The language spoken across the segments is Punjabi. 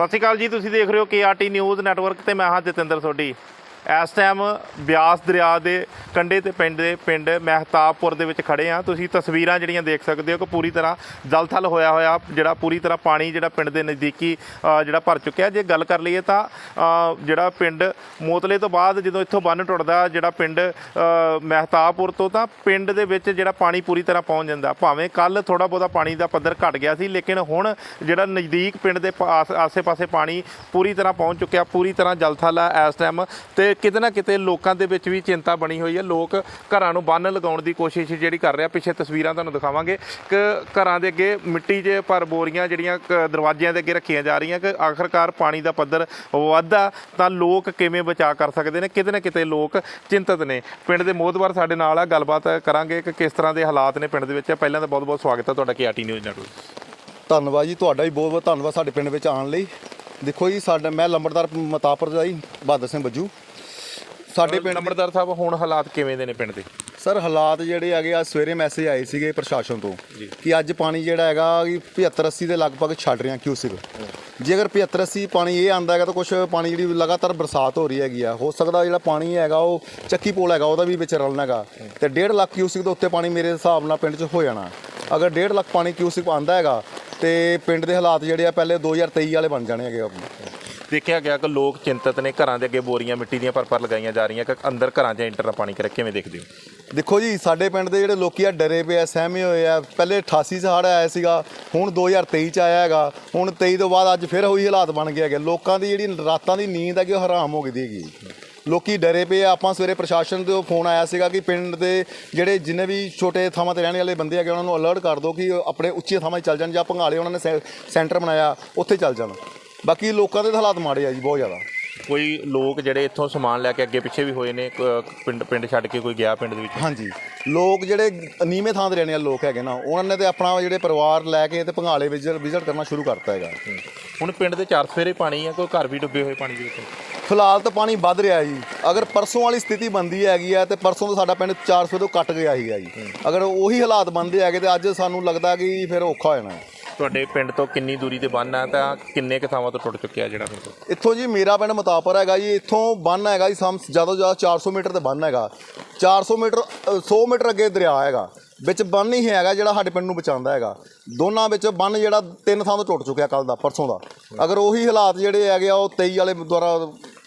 ਸਤਿ ਸ਼੍ਰੀ ਅਕਾਲ ਜੀ, ਤੁਸੀਂ ਦੇਖ ਰਹੇ ਹੋ ਕੇਆਰਟੀ ਨਿਊਜ਼ ਨੈਟਵਰਕ ਤੇ ਮੈਂ ਹਾਂ ਜਤਿੰਦਰ ਸੋਢੀ। ਇਸ ਟਾਈਮ ਬਿਆਸ ਦਰਿਆ ਦੇ ਕੰਢੇ ਤੇ ਪਿੰਡ ਦੇ ਪਿੰਡ ਮਹਿਤਾਬਪੁਰ ਦੇ ਵਿੱਚ ਖੜੇ ਆ ਤੁਸੀਂ ਤਸਵੀਰਾਂ ਜਿਹੜੀਆਂ ਦੇਖ ਸਕਦੇ ਹੋ ਕਿ ਪੂਰੀ ਤਰ੍ਹਾਂ ਜਲਥਲ ਹੋਇਆ ਹੋਇਆ, ਜਿਹੜਾ ਪੂਰੀ ਤਰ੍ਹਾਂ ਪਾਣੀ ਜਿਹੜਾ ਪਿੰਡ ਦੇ ਨਜ਼ਦੀਕੀ ਜਿਹੜਾ ਭਰ ਚੁੱਕਿਆ। ਜੇ ਗੱਲ ਕਰ ਲਈਏ ਤਾਂ ਜਿਹੜਾ ਪਿੰਡ ਮੋਤਲੇ ਤੋਂ ਬਾਅਦ ਜਦੋਂ ਇੱਥੋਂ ਬੰਨ ਟੁੱਟਦਾ, ਜਿਹੜਾ ਪਿੰਡ ਮਹਿਤਾਬਪੁਰ ਤੋਂ, ਤਾਂ ਪਿੰਡ ਦੇ ਵਿੱਚ ਜਿਹੜਾ ਪਾਣੀ ਪੂਰੀ ਤਰ੍ਹਾਂ ਪਹੁੰਚ ਜਾਂਦਾ। ਭਾਵੇਂ ਕੱਲ ਥੋੜਾ ਬਹੁਤਾ ਪਾਣੀ ਦਾ ਪੱਧਰ ਘਟ ਗਿਆ ਸੀ, ਲੇਕਿਨ ਹੁਣ ਜਿਹੜਾ ਨਜ਼ਦੀਕ ਪਿੰਡ ਦੇ ਪ- ਆਸ- ਆਸੇ-ਪਾਸੇ ਪਾਣੀ ਪੂਰੀ ਤਰ੍ਹਾਂ ਪਹੁੰਚ ਚੁੱਕਿਆ, ਪੂਰੀ ਤਰ੍ਹਾਂ ਜਲਥਲ ਆ ਇਸ ਟਾਈਮ ਤੇ ਕਿਤੇ ਨਾ ਕਿਤੇ ਲੋਕਾਂ ਦੇ ਵਿੱਚ ਵੀ ਚਿੰਤਾ ਬਣੀ ਹੋਈ ਹੈ। ਲੋਕ ਘਰਾਂ ਨੂੰ ਬੰਨ ਲਗਾਉਣ ਦੀ ਕੋਸ਼ਿਸ਼ ਜਿਹੜੀ ਕਰ ਰਿਹਾ ਪਿੱਛੇ ਤਸਵੀਰਾਂ ਤੁਹਾਨੂੰ ਦਿਖਾਵਾਂਗੇ ਕਿ ਘਰਾਂ ਦੇ ਅੱਗੇ ਮਿੱਟੀ 'ਚ ਪਰ ਬੋਰੀਆਂ ਜਿਹੜੀਆਂ ਕ- ਦਰਵਾਜ਼ਿਆਂ ਦੇ ਅੱਗੇ ਰੱਖੀਆਂ ਜਾ ਰਹੀਆਂ ਕਿ ਆਖਰਕਾਰ ਪਾਣੀ ਦਾ ਪੱਧਰ ਵੱਧਦਾ ਤਾਂ ਲੋਕ ਕਿਵੇਂ ਬਚਾ ਕਰ ਸਕਦੇ ਨੇ? ਕਿਤੇ ਨਾ ਕਿਤੇ ਲੋਕ ਚਿੰਤਤ ਨੇ। ਪਿੰਡ ਦੇ ਮੋਹਤਵਾਰ ਸਾਡੇ ਨਾਲ ਆ। ਗੱਲਬਾਤ ਕਰਾਂਗੇ ਕਿ ਕਿਸ ਤਰ੍ਹਾਂ ਦੇ ਹਾਲਾਤ ਨੇ ਪਿੰਡ ਦੇ ਵਿੱਚ। ਪਹਿਲਾਂ ਤਾਂ ਬਹੁਤ ਬਹੁਤ ਸਵਾਗਤ ਹੈ ਤੁਹਾਡਾ ਕੇਆਰਟੀ ਨਿਊਜ਼ ਨੈਟਵਰਕ ਧੰਨਵਾਦ ਜੀ। ਤੁਹਾਡਾ ਵੀ ਬਹੁਤ ਬਹੁਤ ਧੰਨਵਾਦ ਸਾਡੇ ਪਿੰਡ ਵਿੱਚ ਆਉਣ ਲਈ। ਦੇਖੋ ਜੀ, ਸਾਡਾ ਮੈਂ ਲੰਬੜਦਾਰ ਮਤਾਪੁਰ ਦਾ ਜੀ, ਬਹਾਦਰ ਸਿੰਘ ਬੱਜੂ। ਸਾਡੇ ਪਿੰਡ ਨੰਬਰਦਾਰ ਸਾਹਿਬ ਹੁਣ ਹਾਲਾਤ ਕਿਵੇਂ ਦੇ ਨੇ ਪਿੰਡ ਦੇ? ਸਰ ਹਾਲਾਤ ਜਿਹੜੇ ਹੈਗੇ ਆ ਸਵੇਰੇ ਮੈਸੇਜ ਆਏ ਸੀਗੇ ਪ੍ਰਸ਼ਾਸਨ ਤੋਂ ਕਿ ਅੱਜ ਪਾਣੀ ਜਿਹੜਾ ਹੈਗਾ ਕਿ 75 80 ਦੇ ਲਗਭਗ ਛੱਡ ਰਿਹਾ ਕਿਊਸਿਕ ਜੇ ਅਗਰ 75 80 ਪਾਣੀ ਇਹ ਆਂਦਾ ਹੈਗਾ ਤਾਂ ਕੁਝ ਪਾਣੀ ਜਿਹੜੀ ਲਗਾਤਾਰ ਬਰਸਾਤ ਹੋ ਰਹੀ ਹੈਗੀ ਆ। ਹੋ ਸਕਦਾ ਜਿਹੜਾ ਪਾਣੀ ਹੈਗਾ ਉਹ ਚੱਕੀ ਪੋਲ ਹੈਗਾ ਉਹਦਾ ਵੀ ਵਿੱਚ ਰਲਣਾ ਹੈਗਾ। ਤੇ 1.5 ਲੱਖ ਕਿਊਸਿਕ ਦੇ ਉੱਤੇ ਪਾਣੀ ਮੇਰੇ ਹਿਸਾਬ ਨਾਲ ਪਿੰਡ 'ਚ ਹੋ ਜਾਣਾ। ਅਗਰ 1.5 ਲੱਖ ਪਾਣੀ ਕਿਊਸਿਕ ਆਂਦਾ ਹੈਗਾ ਤੇ ਪਿੰਡ ਦੇ ਹਾਲਾਤ ਜਿਹੜੇ ਆ ਪਹਿਲੇ 2023 ਵਾਲੇ ਬਣ ਜਾਣੇ ਹੈਗੇ ਆਪਣੇ। ਦੇਖਿਆ ਗਿਆ ਕਿ ਲੋਕ ਚਿੰਤਤ ਨੇ ਘਰਾਂ ਦੇ ਅੱਗੇ ਬੋਰੀਆਂ ਮਿੱਟੀ ਦੀਆਂ ਪਰ ਪਰ ਲਗਾਈਆਂ ਜਾ ਰਹੀਆਂ ਕਿ ਅੰਦਰ ਘਰਾਂ 'ਚ ਇੰਟਰ ਨਾ ਪਾਣੀ ਕਰੇ ਕਿਵੇਂ ਦੇਖਦੇ ਹੋ? ਦੇਖੋ ਜੀ, ਸਾਡੇ ਪਿੰਡ ਦੇ ਜਿਹੜੇ ਲੋਕੀ ਆ, ਡਰੇ ਪਏ ਆ, ਸਹਿਮੇ ਹੋਏ ਆ। ਪਹਿਲੇ 88 ਚ ਹੜ੍ਹ ਆਇਆ ਸੀਗਾ, ਹੁਣ 2023 ਚ ਆਇਆ ਹੈਗਾ। ਹੁਣ 23 ਤੋਂ ਬਾਅਦ ਅੱਜ ਫਿਰ ਉਹੀ ਹਾਲਾਤ ਬਣ ਗਏ ਹੈਗੇ। ਲੋਕਾਂ ਦੀ ਜਿਹੜੀ ਰਾਤਾਂ ਦੀ ਨੀਂਦ ਹੈਗੀ, ਉਹ ਹਰਾਮ ਹੋ ਗਈ ਹੈਗੀ। ਲੋਕੀ ਡਰੇ ਪਏ ਆ। ਆਪਾਂ ਸਵੇਰੇ ਪ੍ਰਸ਼ਾਸਨ ਤੋਂ ਫੋਨ ਆਇਆ ਸੀਗਾ ਕਿ ਪਿੰਡ ਦੇ ਜਿਹੜੇ ਜਿੰਨੇ ਵੀ ਛੋਟੇ ਥਾਵਾਂ ਤੇ ਰਹਿਣ ਵਾਲੇ ਬੰਦੇ ਹੈਗੇ, ਉਹਨਾਂ ਨੂੰ ਅਲਰਟ ਕਰ ਦਿਓ ਕਿ ਆਪਣੇ ਉੱਚੀਆਂ ਥਾਵਾਂ 'ਤੇ ਚੱਲ ਜਾਣ ਜਾਂ ਭੰਗਾਲੇ ਉਹਨਾਂ ਨੇ ਸੈ- ਸੈਂਟਰ ਬਣਾਇਆ, ਉੱਥੇ ਚੱਲ ਜਾਣ। ਬਾਕੀ ਲੋਕਾਂ ਦੇ ਤਾਂ ਹਾਲਾਤ ਮਾੜੇ ਆ ਜੀ ਬਹੁਤ ਜ਼ਿਆਦਾ। ਕੋਈ ਲੋਕ ਜਿਹੜੇ ਇੱਥੋਂ ਸਮਾਨ ਲੈ ਕੇ ਅੱਗੇ ਪਿੱਛੇ ਵੀ ਹੋਏ ਨੇ ਕ- ਪਿੰਡ ਪਿੰਡ ਛੱਡ ਕੇ ਕੋਈ ਗਿਆ ਪਿੰਡ ਦੇ ਵਿੱਚ? ਹਾਂਜੀ। ਲੋਕ ਜਿਹੜੇ ਨੀਵੇਂ ਥਾਂ ਤੇ ਰਹਿਣ ਵਾਲੇ ਲੋਕ ਹੈਗੇ ਨਾ ਉਹਨਾਂ ਨੇ ਤੇ ਆਪਣਾ ਜਿਹੜੇ ਪਰਿਵਾਰ ਲੈ ਕੇ ਤੇ ਭੰਗਾਲੇ ਵਿਜ਼ਿਟ ਵਿਜ਼ਿਟ ਕਰਨਾ ਸ਼ੁਰੂ ਕਰਤਾ ਹੈਗਾ। ਹੁਣ ਪਿੰਡ ਦੇ ਚਾਰ ਸਫੇਰੇ ਪਾਣੀ ਆ ਕੋਈ ਘਰ ਵੀ ਡੁੱਬੇ ਹੋਏ ਪਾਣੀ ਦੇ ਵਿੱਚ? ਫਿਲਹਾਲ ਤਾਂ ਪਾਣੀ ਵੱਧ ਰਿਹਾ ਜੀ। ਅਗਰ ਪਰਸੋਂ ਵਾਲੀ ਸਥਿਤੀ ਬੰਦੀ ਹੈਗੀ ਆ ਤੇ ਪਰਸੋਂ ਤੋਂ ਸਾਡਾ ਪਿੰਡ 400 ਤੋਂ ਕੱਟ ਗਿਆ ਸੀਗਾ ਜੀ। ਅਗਰ ਉਹੀ ਹਾਲਾਤ ਬੰਦੇ ਹੈਗੇ ਤੇ ਅੱਜ ਸਾਨੂੰ ਲੱਗਦਾ ਕਿ ਫਿਰ ਔਖਾ ਹੋ ਜਾਣਾ। ਹੈ। ਤੁਹਾਡੇ ਪਿੰਡ ਤੋਂ ਕਿੰਨੀ ਦੂਰੀ ਤੇ ਬੰਨ ਆ ਤਾਂ ਕਿੰਨੇ ਕੁ ਥਾਵਾਂ ਤੋਂ ਟੁੱਟ ਚੁੱਕਿਆ ਜਿਹੜਾ ਪਿੰਡ ਤੋਂ ਇੱਥੋਂ ਜੀ ਮੇਰਾ ਪਿੰਡ ਮਤਾਪਰ ਹੈਗਾ ਜੀ ਇੱਥੋਂ ਬੰਨ ਹੈਗਾ ਜੀ ਸਮ ਜ਼ਿਆਦਾ ਤੋਂ ਜ਼ਿਆਦਾ 400 ਮੀਟਰ ਤੇ ਬੰਨ ਹੈਗਾ। 400 ਮੀਟਰ ਅ, 100 ਮੀਟਰ ਅੱਗੇ ਦਰਿਆ ਹੈਗਾ। ਵਿੱਚ ਬੰਨ ਹੀ ਹੈਗਾ ਜਿਹੜਾ ਸਾਡੇ ਪਿੰਡ ਨੂੰ ਬਚਾਉਂਦਾ ਹੈਗਾ। ਦੋਨਾਂ ਵਿੱਚ ਬੰਨ ਜਿਹੜਾ ਤਿੰਨ ਥਾਂ ਤੋਂ ਟੁੱਟ ਚੁੱਕਿਆ ਕੱਲ ਦਾ ਪਰਸੋਂ ਦਾ। ਅਗਰ ਉਹੀ ਹਾਲਾਤ ਜਿਹੜੇ ਹੈਗੇ ਆ ਉਹ 23 ਵਾਲੇ ਦੁਆਰਾ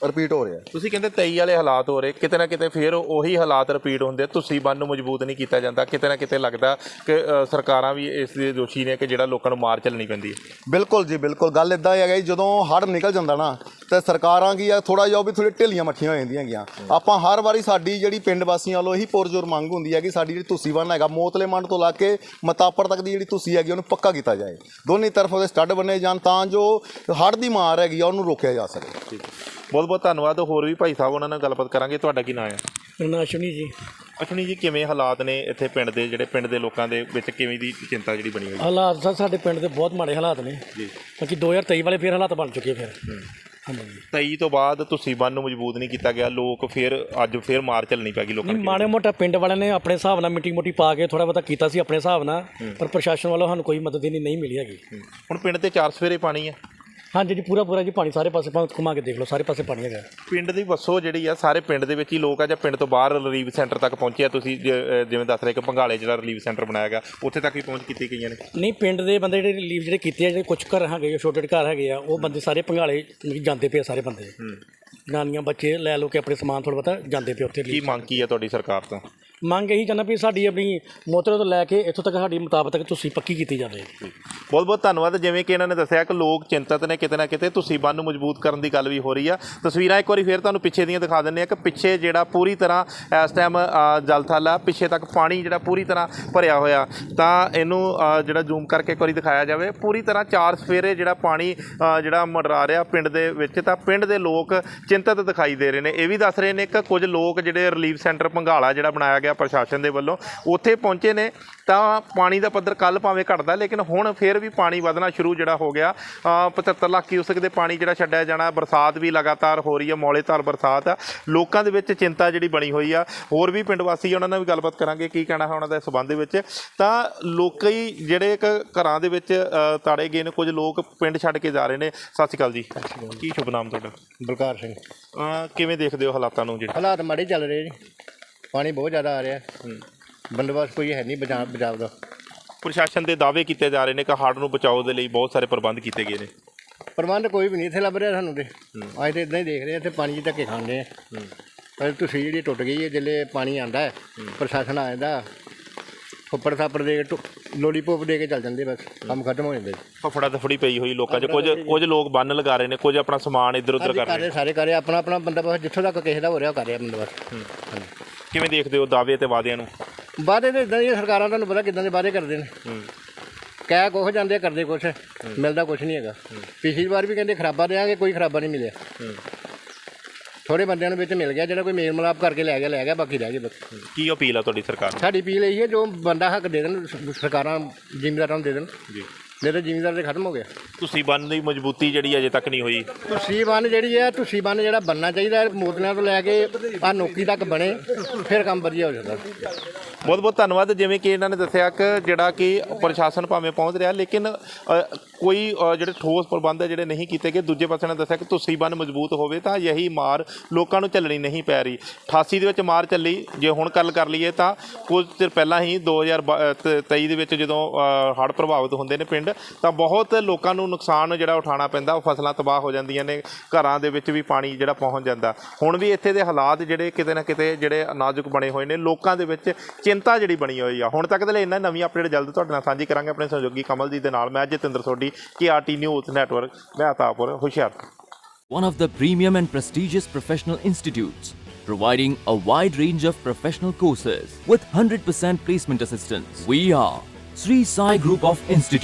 ਰਿਪੀਟ ਹੋ ਰਿਹਾ ਤੁਸੀਂ ਕਹਿੰਦੇ 23 ਵਾਲੇ ਹਾਲਾਤ ਹੋ ਰਹੇ ਕਿਤੇ ਨਾ ਕਿਤੇ ਫਿਰ ਉਹੀ ਹਾਲਾਤ ਰਿਪੀਟ ਹੁੰਦੇ ਤੁਸੀਂ ਬੰਨ ਨੂੰ ਮਜ਼ਬੂਤ ਨਹੀਂ ਕੀਤਾ ਜਾਂਦਾ। ਕਿਤੇ ਨਾ ਕਿਤੇ ਲੱਗਦਾ ਕਿ ਸਰਕਾਰਾਂ ਵੀ ਇਸ ਦੇ ਦੋਸ਼ੀ ਨੇ ਕਿ ਜਿਹੜਾ ਲੋਕਾਂ ਨੂੰ ਮਾਰ ਚੱਲਣੀ ਪੈਂਦੀ ਹੈ। ਬਿਲਕੁਲ ਜੀ ਬਿਲਕੁਲ। ਗੱਲ ਇਦਾਂ ਹੈਗਾ ਜੀ ਜਦੋਂ ਹੜ੍ਹ ਨਿਕਲ ਜਾਂਦਾ ਨਾ ਤੇ ਸਰਕਾਰਾਂ ਕੀ ਆ ਥੋੜਾ ਜਿਹਾ ਉਹ ਵੀ ਥੋੜੀ ਢਿੱਲੀਆਂ ਮੱਠੀਆਂ ਹੋ ਜਾਂਦੀਆਂ ਹੈਗੀਆਂ। ਆਪਾਂ ਹਰ ਵਾਰੀ ਸਾਡੀ ਜਿਹੜੀ ਪਿੰਡ ਵਾਸੀਆਂ ਵੱਲੋਂ ਇਹੀ ਪੁਰਜੋਰ ਮੰਗ ਹੁੰਦੀ ਹੈ ਕਿ ਸਾਡੀ ਜਿਹੜੀ ਤੁਸੀਂ ਬੰਨ ਹੈਗਾ ਮੋਤਲੇ ਮੰਡ ਤੋਂ ਲਾ ਕੇ ਮਤਾਪਰ ਤੱਕ ਦੀ ਜਿਹੜੀ ਤੁਸੀਂ ਹੈਗੀ ਉਹਨੂੰ ਪੱਕਾ ਕੀਤਾ ਜਾਏ। ਦੋਨੇ ਤਰਫ ਉਹਦੇ ਸਟੱਡ ਬਣੇ ਜਾਣ ਤਾਂ ਜੋ ਹੜ੍ਹ ਦੀ ਮਾਰ ਹੈਗੀ ਆ ਉਹਨੂੰ ਰੋਕਿਆ ਜਾ ਸਕੇ। ਬਹੁਤ ਬਹੁਤ ਧੰਨਵਾਦ ਹੋਰ ਵੀ ਭਾਈ ਸਾਹਿਬ ਉਹਨਾਂ ਨਾਲ ਗੱਲਬਾਤ ਕਰਾਂਗੇ। ਤੁਹਾਡਾ ਕੀ ਨਾਮ ਹੈ ਮੇਰਾ ਨਾਂ ਅਸ਼ਵਨੀ ਜੀ। ਅਸ਼ਵਨੀ ਜੀ ਕਿਵੇਂ ਹਾਲਾਤ ਨੇ ਇੱਥੇ ਪਿੰਡ ਦੇ ਜਿਹੜੇ ਪਿੰਡ ਦੇ ਲੋਕਾਂ ਦੇ ਵਿੱਚ ਕਿਵੇਂ ਦੀ ਚਿੰਤਾ ਜਿਹੜੀ ਬਣੀ ਹੋਈ? ਹੈ ਹਾਲਾਤ ਸਰ ਸਾਡੇ ਪਿੰਡ ਦੇ ਬਹੁਤ ਮਾੜੇ ਹਾਲਾਤ ਨੇ। ਜੀ। ਕਿਉਂਕਿ 2023 ਵਾਲੇ ਫਿਰ ਹਾਲਾਤ ਬਣ ਚੁੱਕੇ ਫਿਰ। ਹਾਂਜੀ। 23 ਤੋਂ ਬਾਅਦ ਤੁਸੀਂ ਬੰਨ ਨੂੰ ਮਜ਼ਬੂਤ ਨਹੀਂ ਕੀਤਾ ਗਿਆ ਲੋਕ ਫਿਰ ਅੱਜ ਫਿਰ ਮਾਰ ਚੱਲਣੀ ਪੈ ਗਈ ਲੋਕਾਂ ਨਹੀਂ ਨੂੰ। ਮਾੜੇ ਮੋਟਾ ਪਿੰਡ ਵਾਲਿਆਂ ਨੇ ਆਪਣੇ ਹਿਸਾਬ ਨਾਲ ਮਿੱਟੀ ਮੋਟੀ ਪਾ ਕੇ ਥੋੜਾ ਬਹੁਤਾ ਕੀਤਾ ਸੀ ਆਪਣੇ ਹਿਸਾਬ ਨਾਲ ਪਰ ਪ੍ਰਸ਼ਾਸਨ ਵੱਲੋਂ ਸਾਨੂੰ ਕੋਈ ਮਦਦ ਨਹੀਂ ਨਹੀਂ ਮਿਲੀ ਹੈਗੀ। ਹੁਣ ਪਿੰਡ ਤੇ ਚਾਰ ਸਵੇਰੇ ਪਾਣੀ ਹੈ ਹਾਂਜੀ ਜੀ ਪੂਰਾ ਪੂਰਾ ਜੀ ਪਾਣੀ ਸਾਰੇ ਪਾਸੇ ਭਾਵੇਂ ਘੁਮਾ ਕੇ ਦੇਖ ਲਓ ਸਾਰੇ ਪਾਸੇ ਪਾਣੀ ਹੈਗਾ। ਪਿੰਡ ਦੀ ਵਸੋ ਜਿਹੜੀ ਆ ਸਾਰੇ ਪਿੰਡ ਦੇ ਵਿੱਚ ਹੀ ਲੋਕ ਆ ਜਾਂ ਪਿੰਡ ਤੋਂ ਬਾਹਰ ਰਿਲੀਫ ਸੈਂਟਰ ਤੱਕ ਪਹੁੰਚਿਆ ਤੁਸੀਂ ਜ- ਜਿਵੇਂ ਦੱਸ ਰਹੇ ਕਿ ਭੰਗਾਲੇ ਜਿਹੜਾ ਰਿਲੀਫ ਸੈਂਟਰ ਬਣਾਇਆ ਗਿਆ ਉੱਥੇ ਤੱਕ ਵੀ ਪਹੁੰਚ ਕੀਤੀ ਗਈਆਂ ਨੇ? ਨਹੀਂ ਪਿੰਡ ਦੇ ਬੰਦੇ ਜਿਹੜੇ ਲੀਵ ਜਿਹੜੇ ਕੀਤੇ ਆ ਜਿਹੜੇ ਕੁਝ ਘਰ ਹੈਗੇ ਆ, ਛੋਟੇ ਘਰ ਹੈਗੇ ਆ ਉਹ ਬੰਦੇ ਸਾਰੇ ਭੰਗਾਲੇ ਜਾਂਦੇ ਪਏ ਆ ਸਾਰੇ ਬੰਦੇ। ਜਨਾਨੀਆਂ ਬੱਚੇ ਲੈ ਲੋ ਕੇ ਆਪਣੇ ਸਮਾਨ ਥੋੜਾ ਬਹੁਤਾ ਜਾਂਦੇ ਪਏ ਉੱਥੇ ਕੀ ਮੰਗ ਕੀ ਆ ਤੁਹਾਡੀ ਸਰਕਾਰ ਤੋਂ? ਮੰਗ ਇਹੀ ਚਾਹੁੰਦਾ ਵੀ ਸਾਡੀ ਆਪਣੀ ਮੋਤਰੇ ਤੋਂ ਲੈ ਕੇ ਇੱਥੋਂ ਤੱਕ ਸਾਡੀ ਮੁਤਾਬਕ ਤੁਸੀਂ ਪੱਕੀ ਕੀਤੀ ਜਾਵੇ। ਬਹੁਤ ਬਹੁਤ ਧੰਨਵਾਦ। ਜਿਵੇਂ ਕਿ ਇਹਨਾਂ ਨੇ ਦੱਸਿਆ ਕਿ ਲੋਕ ਚਿੰਤਤ ਨੇ ਕਿਤੇ ਨਾ ਕਿਤੇ ਤੁਸੀਂ ਬੰਨ ਨੂੰ ਮਜ਼ਬੂਤ ਕਰਨ ਦੀ ਗੱਲ ਵੀ ਹੋ ਰਹੀ ਆ। ਤਸਵੀਰਾਂ ਇੱਕ ਵਾਰੀ ਫੇਰ ਤੁਹਾਨੂੰ ਪਿੱਛੇ ਦੀਆਂ ਦਿਖਾ ਦਿੰਨੇ ਆ ਕਿ ਪਿੱਛੇ ਜਿਹੜਾ ਪੂਰੀ ਤਰ੍ਹਾਂ ਇਸ ਟਾਈਮ ਜਲਥਲ ਆ, ਪਿੱਛੇ ਤੱਕ ਪਾਣੀ ਜਿਹੜਾ ਪੂਰੀ ਤਰ੍ਹਾਂ ਭਰਿਆ ਹੋਇਆ। ਤਾਂ ਇਹਨੂੰ ਜਿਹੜਾ ਜ਼ੂਮ ਕਰਕੇ ਇੱਕ ਵਾਰੀ ਦਿਖਾਇਆ ਜਾਵੇ। ਪੂਰੀ ਤਰ੍ਹਾਂ ਚਾਰ ਸਫੇਰੇ ਜਿਹੜਾ ਪਾਣੀ ਜਿਹੜਾ ਮੰਡਰਾ ਰਿਹਾ ਪਿੰਡ ਦੇ ਵਿੱਚ, ਤਾਂ ਪਿੰਡ ਦੇ ਲੋਕ ਚਿੰਤਤ ਦਿਖਾਈ ਦੇ ਰਹੇ ਨੇ। ਇਹ ਵੀ ਦੱਸ ਰਹੇ ਨੇ ਕਿ ਕੁਝ ਲੋਕ ਜਿਹੜੇ ਰਿਲੀਫ ਸੈਂਟਰ ਭੰਗਾਲਾ ਜਿਹੜਾ ਬਣਾਇਆ ਗਿਆ ਆ ਪ੍ਰਸ਼ਾਸਨ ਦੇ ਵੱਲੋਂ। ਉੱਥੇ ਪਹੁੰਚੇ ਨੇ ਤਾਂ ਪਾਣੀ ਦਾ ਪੱਧਰ ਕੱਲ ਭਾਵੇਂ ਘਟਦਾ ਲੇਕਿਨ ਹੁਣ ਫਿਰ ਵੀ ਪਾਣੀ ਵਧਣਾ ਸ਼ੁਰੂ ਜਿਹੜਾ ਹੋ ਗਿਆ। ਅ, 75 ਲੱਖ ਕਿਊਸਕ ਦੇ ਪਾਣੀ ਜਿਹੜਾ ਛੱਡਿਆ ਜਾਣਾ ਬਰਸਾਤ ਵੀ ਲਗਾਤਾਰ ਹੋ ਰਹੀ ਹੈ ਮੌਲੇਧਾਰ ਬਰਸਾਤ ਆ। ਲੋਕਾਂ ਦੇ ਵਿੱਚ ਚਿੰਤਾ ਜਿਹੜੀ ਬਣੀ ਹੋਈ ਆ। ਹੋਰ ਵੀ ਪਿੰਡ ਵਾਸੀ ਉਹਨਾਂ ਨਾਲ ਵੀ ਗੱਲਬਾਤ ਕਰਾਂਗੇ ਕੀ ਕਹਿਣਾ ਹੈ ਉਹਨਾਂ ਦਾ ਇਸ ਸੰਬੰਧ ਦੇ ਵਿੱਚ। ਤਾਂ ਲੋਕੀ ਜਿਹੜੇ ਇੱਕ ਘਰਾਂ ਦੇ ਵਿੱਚ ਤਾੜੇ ਗਏ ਨੇ ਕੁਝ ਲੋਕ ਪਿੰਡ ਛੱਡ ਕੇ ਜਾ ਰਹੇ ਨੇ। ਸਤਿ ਸ਼੍ਰੀ ਅਕਾਲ ਜੀ। ਕੀ ਸ਼ੁਭ ਨਾਮ ਤੁਹਾਡਾ? ਬਲਕਾਰ ਸਿੰਘ। ਕਿਵੇਂ ਦੇਖਦੇ ਹੋ ਹਾਲਾਤਾਂ ਨੂੰ ਜਿਹੜੇ ਹਾਲਾਤ ਮਾੜੇ ਚੱਲ ਰਹੇ ਜੀ ਪਾਣੀ ਬਹੁਤ ਜ਼ਿਆਦਾ ਆ ਰਿਹਾ। ਬੰਦੋਬਸਤ ਕੋਈ ਹੈ ਨਹੀਂ ਬਚਾਅ ਬਚਾਅ ਦਾ। ਪ੍ਰਸ਼ਾਸਨ ਦੇ ਦਾਅਵੇ ਕੀਤੇ ਜਾ ਰਹੇ ਨੇ ਕਿ ਹੜ੍ਹ ਨੂੰ ਬਚਾਓ ਦੇ ਲਈ ਬਹੁਤ ਸਾਰੇ ਪ੍ਰਬੰਧ ਕੀਤੇ ਗਏ ਨੇ। ਪ੍ਰਬੰਧ ਕੋਈ ਵੀ ਨਹੀਂ ਇੱਥੇ ਲੱਭ ਰਿਹਾ ਸਾਨੂੰ ਤੇ। ਅੱਜ ਤੇ ਇਦਾਂ ਹੀ ਦੇਖ ਰਹੇ ਆ ਇੱਥੇ ਪਾਣੀ 'ਚ ਧੱਕੇ ਖਾਂਦੇ ਆ। ਪਰ ਤੁਸੀਂ ਜਿਹੜੀ ਟੁੱਟ ਗਈ ਹੈ ਜਿੱਲੇ ਪਾਣੀ ਆਂਦਾ ਹੈ ਪ੍ਰਸ਼ਾਸਨ ਆ ਜਾਂਦਾ ਉੱਪਰ ਥਾਪੜ ਦੇ ਕੇ ਲੋਲੀਪੋਪ ਦੇ ਕੇ ਚੱਲ ਜਾਂਦੇ ਬਸ ਕੰਮ ਖਤਮ ਹੋ ਜਾਂਦਾ। ਜੀ ਫਫੜਾ ਦਫੜੀ ਪਈ ਹੋਈ ਲੋਕਾਂ 'ਚ ਕੁਝ ਕੁਝ ਲੋਕ ਬੰਨ ਲਗਾ ਰਹੇ ਨੇ ਕੁਝ ਆਪਣਾ ਸਮਾਨ ਇੱਧਰ ਉੱਧਰ ਕਰ ਕਰ ਰਹੇ ਰਹੇ ਸਾਰੇ ਕਰ ਰਹੇ ਆਪਣਾ ਆਪਣਾ ਬੰਦਾ ਬਸ ਜਿੱਥੋਂ ਤੱਕ ਕਿਸੇ ਦਾ ਹੋ ਰਿਹਾ ਉਹ ਕਰ ਰਿਹਾ ਬੰਦਾ ਬਸ ਹਾਂਜੀ। ਕਿਵੇਂ ਦੇਖਦੇ ਹੋ ਦਾਅਵੇ ਤੇ ਵਾਅਦਿਆਂ ਨੂੰ? ਵਾਅਦੇ ਤੇ ਇਦਾਂ ਦੀਆਂ ਸਰਕਾਰਾਂ ਤੁਹਾਨੂੰ ਪਤਾ ਕਿਦਾਂ ਦੇ ਵਾਅਦੇ ਕਰਦੇ ਨੇ। ਕਹਿ ਕੁਛ ਜਾਂਦੇ ਕਰਦੇ ਕੁਛ ਮਿਲਦਾ ਕੁਛ ਨਹੀਂ ਹੈਗਾ। ਪਿਛਲੀ ਵਾਰ ਵੀ ਕਹਿੰਦੇ ਖਰਾਬਾ ਦੇਾਂਗੇ ਕੋਈ ਖਰਾਬਾ ਨਹੀਂ ਮਿਲਿਆ। ਥੋੜੇ ਬੰਦਿਆਂ ਨੂੰ ਵਿੱਚ ਮਿਲ ਗਿਆ ਜਿਹੜਾ ਕੋਈ ਮੇਲ ਮਲਾਪ ਕਰਕੇ ਲੈ ਗਿਆ ਲੈ ਗਿਆ ਬਾਕੀ ਰਹਿ ਗਏ ਬਸ। ਕੀ ਅਪੀਲ ਆ ਤੁਹਾਡੀ ਸਰਕਾਰ ਨੂੰ? ਸਾਡੀ ਅਪੀਲ ਇਹੀ ਹੈ ਜੋ ਬੰਦਾ ਹੱਕ ਦੇ ਦੇਣ ਸਰਕਾਰਾਂ ਜ਼ਿਮੀਂਦਾਰਾਂ ਨੂੰ ਦੇ ਦੇਣ। ਜੀ। ਤਾਂ ਜ਼ਿਮੀਂਦਾਰ ਤੇ ਖਤਮ ਹੋ ਗਿਆ ਤੁਸੀਂ ਬੰਨ ਦੀ ਮਜ਼ਬੂਤੀ ਜਿਹੜੀ ਅਜੇ ਤੱਕ ਨਹੀਂ ਹੋਈ। ਤੁਸੀਂ ਬੰਨ ਜਿਹੜੀ ਹੈ ਤੁਸੀਂ ਬੰਨ ਜਿਹੜਾ ਬੰਨਣਾ ਚਾਹੀਦਾ ਹੈ, ਮੋਤਲਿਆਂ ਤੋਂ ਲੈ ਕੇ ਆ ਨੋਕੀ ਤੱਕ ਬਣੇ ਫਿਰ ਕੰਮ ਵਧੀਆ ਹੋ ਜਾਂਦਾ। ਬਹੁਤ ਬਹੁਤ ਧੰਨਵਾਦ। ਜਿਵੇਂ ਕਿ ਇਹਨਾਂ ਨੇ ਦੱਸਿਆ ਕਿ ਜਿਹੜਾ ਕਿ ਪ੍ਰਸ਼ਾਸਨ ਭਾਵੇਂ ਪਹੁੰਚ ਰਿਹਾ ਲੇਕਿਨ ਅ, ਕੋਈ ਅ, ਜਿਹੜੇ ਠੋਸ ਪ੍ਰਬੰਧ ਹੈ ਜਿਹੜੇ ਨਹੀਂ ਕੀਤੇ ਗਏ ਦੂਜੇ ਪਾਸੇ ਨੇ ਦੱਸਿਆ ਕਿ ਤੁਸੀਂ ਬੰਨ ਮਜ਼ਬੂਤ ਹੋਵੇ ਤਾਂ ਯਹੀ ਮਾਰ ਲੋਕਾਂ ਨੂੰ ਝੱਲਣੀ ਨਹੀਂ ਪੈ ਰਹੀ। 88 ਦੇ ਵਿੱਚ ਮਾਰ ਚੱਲੀ ਜੇ ਹੁਣ ਗੱਲ ਕਰ ਲਈਏ ਤਾਂ ਕੁਝ ਚਿਰ ਪਹਿਲਾਂ ਹੀ 2023 ਦੇ ਵਿੱਚ ਜਦੋਂ ਹੜ੍ਹ ਪ੍ਰਭਾਵਿਤ ਹੁੰਦੇ ਨੇ ਪਿੰਡ ਤਾਂ ਬਹੁਤ ਲੋਕਾਂ ਨੂੰ ਨੁਕਸਾਨ ਜਿਹੜਾ ਉਠਾਉਣਾ ਪੈਂਦਾ ਉਹ ਫਸਲਾਂ ਤਬਾਹ ਹੋ ਜਾਂਦੀਆਂ ਨੇ ਘਰਾਂ ਦੇ ਵਿੱਚ ਵੀ ਪਾਣੀ ਜਿਹੜਾ ਪਹੁੰਚ ਜਾਂਦਾ ਹੁਣ ਵੀ ਇੱਥੇ ਦੇ ਹਾਲਾਤ ਜਿਹੜੇ ਕਿਤੇ ਨਾ ਕਿਤੇ ਜਿਹੜੇ ਨਾਜ਼ੁਕ ਬਣੇ ਹੋਏ ਨੇ ਲੋਕਾਂ ਦੇ ਵਿੱਚ ਚਿੰਤਾ ਜਿਹੜੀ ਬਣੀ ਹੋਈ ਆ ਹੁਣ ਤੱਕ ਦੇ ਲਈ ਇੰਨਾ ਨਵੀਂ ਅਪਡੇਟ ਜਲਦ ਤੁਹਾਡੇ ਨਾਲ ਸਾਂਝੀ ਕਰਾਂਗੇ ਆਪਣੇ ਸਹਿਯੋਗੀ ਕਮਲਜੀਤ ਦੇ ਨਾਲ ਮੈਂ Jatinder Sodhi KRT news network Mahitapur Hoshiarpur one of the premium and prestigious professional institutes, providing a wide range of professional courses with 100% placement assistance. We are Sri Sai Group of Institutes.